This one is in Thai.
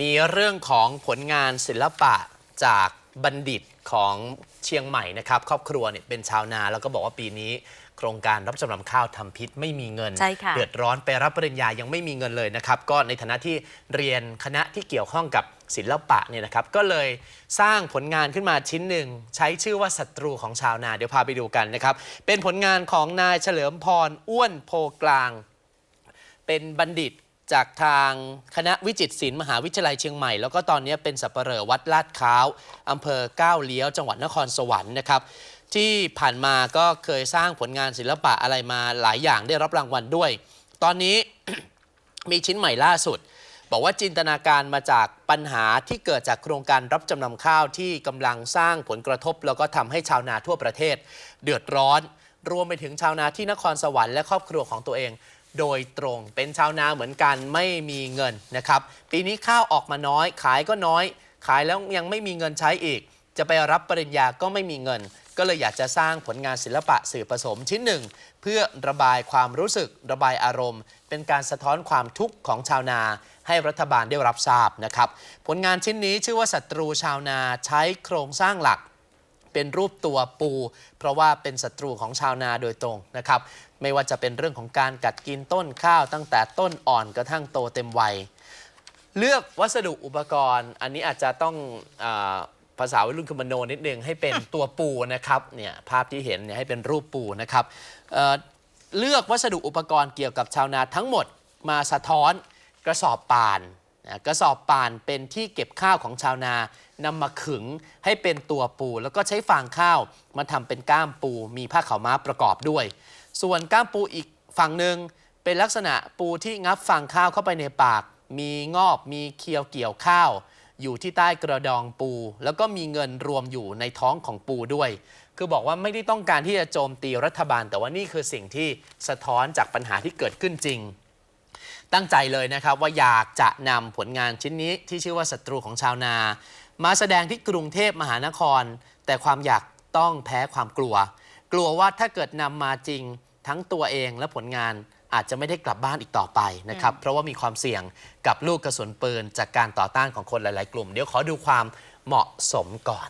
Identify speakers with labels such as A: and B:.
A: มีเรื่องของผลงานศิลปะจากบัณฑิตของเชียงใหม่นะครับ ครอบครัวเนี่ยเป็นชาวนาแล้วก็บอกว่าปีนี้ โครงการรับจำนำข้าวทำพิษไม่มีเงิน
B: ใช่ค่ะ
A: เดือดร้อนไปรับปริญญายังไม่มีเงินเลยนะครับ ก็ในฐานะที่เรียนคณะที่เกี่ยวข้องกับศิลปะเนี่ยนะครับ ก็เลยสร้างผลงานขึ้นมาชิ้นหนึ่ง ใช้ชื่อว่าศัตรูของชาวนาเดี๋ยวพาไปดูกันนะครับ เป็นผลงานของนายเฉลิมพรอ้วนโพกลาง เป็นบัณฑิต จากทางคณะวิจิตรศิลป์มหาวิทยาลัยเชียงใหม่ แล้วก็ตอนนี้เป็นสับปเหร่อวัดลาดค้าวอำเภอก้าวเลี้ยว จังหวัดนครสวรรค์นะครับ ที่ผ่านมาก็เคยสร้างผลงานศิลปะอะไรมาหลายอย่างได้รับรางวัลด้วย ตอนนี้ มีชิ้นใหม่ล่าสุด บอกว่าจินตนาการมาจากปัญหาที่เกิดจากโครงการรับจำนำข้าวที่กำลังสร้างผลกระทบ แล้วก็ทำให้ชาวนาทั่วประเทศ เดือดร้อน รวมไปถึงชาวนาที่นครสวรรค์และครอบครัวของตัวเอง โดยตรงเป็นชาวนาเหมือนกันไม่มีเงินนะครับ ปีนี้ข้าวออกมาน้อย ขายก็น้อย ขายแล้วยังไม่มีเงินใช้อีก จะไปรับปริญญาก็ไม่มีเงิน ก็เลยอยากจะสร้างผลงานศิลปะสื่อผสมชิ้นหนึ่ง เพื่อระบายความรู้สึกระบายอารมณ์ เป็นการสะท้อนความทุกข์ของชาวนาให้รัฐบาลได้รับทราบนะครับ ผลงานชิ้นนี้ชื่อว่าศัตรูชาวนาใช้โครงสร้างหลัก เป็นรูปตัวปู เพราะว่าเป็นศัตรูของชาวนาโดยตรงนะครับ ไม่ว่าจะเป็นเรื่องของการกัดกินต้นข้าวตั้งแต่ต้นอ่อนกระทั่งโตเต็มวัย เลือกวัสดุอุปกรณ์ อันนี้อาจจะต้องอภาษาวัยรุ่นคือมโนนิดนึงให้เป็นตัวปูนะครับเนี่ยภาพที่เห็นเนี่ยให้เป็นรูปปูนะครับเเลือกวัสดุอุปกรณ์เกี่ยวกับชาวนาทั้งหมดมาสะท้อนกระสอบป่าน กระสอบป่านเป็นที่เก็บข้าวของชาวนานำมาขึงให้เป็นตัวปู แล้วก็ใช้ฟางข้าวมาทำเป็นก้ามปู มีผ้าขาวม้าประกอบด้วย ส่วนก้ามปูอีกฝั่งหนึ่งเป็นลักษณะปูที่งับฟางข้าวเข้าไปในปาก มีงอบมีเคียวเกี่ยวข้าว อยู่ที่ใต้กระดองปู แล้วก็มีเงินรวมอยู่ในท้องของปูด้วย คือบอกว่าไม่ได้ต้องการที่จะโจมตีรัฐบาล แต่ว่านี่คือสิ่งที่สะท้อนจากปัญหาที่เกิดขึ้นจริง ตั้งใจเลยนะครับว่าอยากจะนำผลงานชิ้นนี้ที่ชื่อว่าศัตรูของชาวนา มาแสดงที่กรุงเทพมหานคร แต่ความอยากต้องแพ้ความกลัว กลัวว่าถ้าเกิดนำมาจริงทั้งตัวเองและผลงานอาจจะไม่ได้กลับบ้านอีกต่อไปนะครับ เพราะว่ามีความเสี่ยงกับลูกกระสุนปืนจากการต่อต้านของคนหลาย ๆ กลุ่ม เดี๋ยวขอดูความเหมาะสมก่อน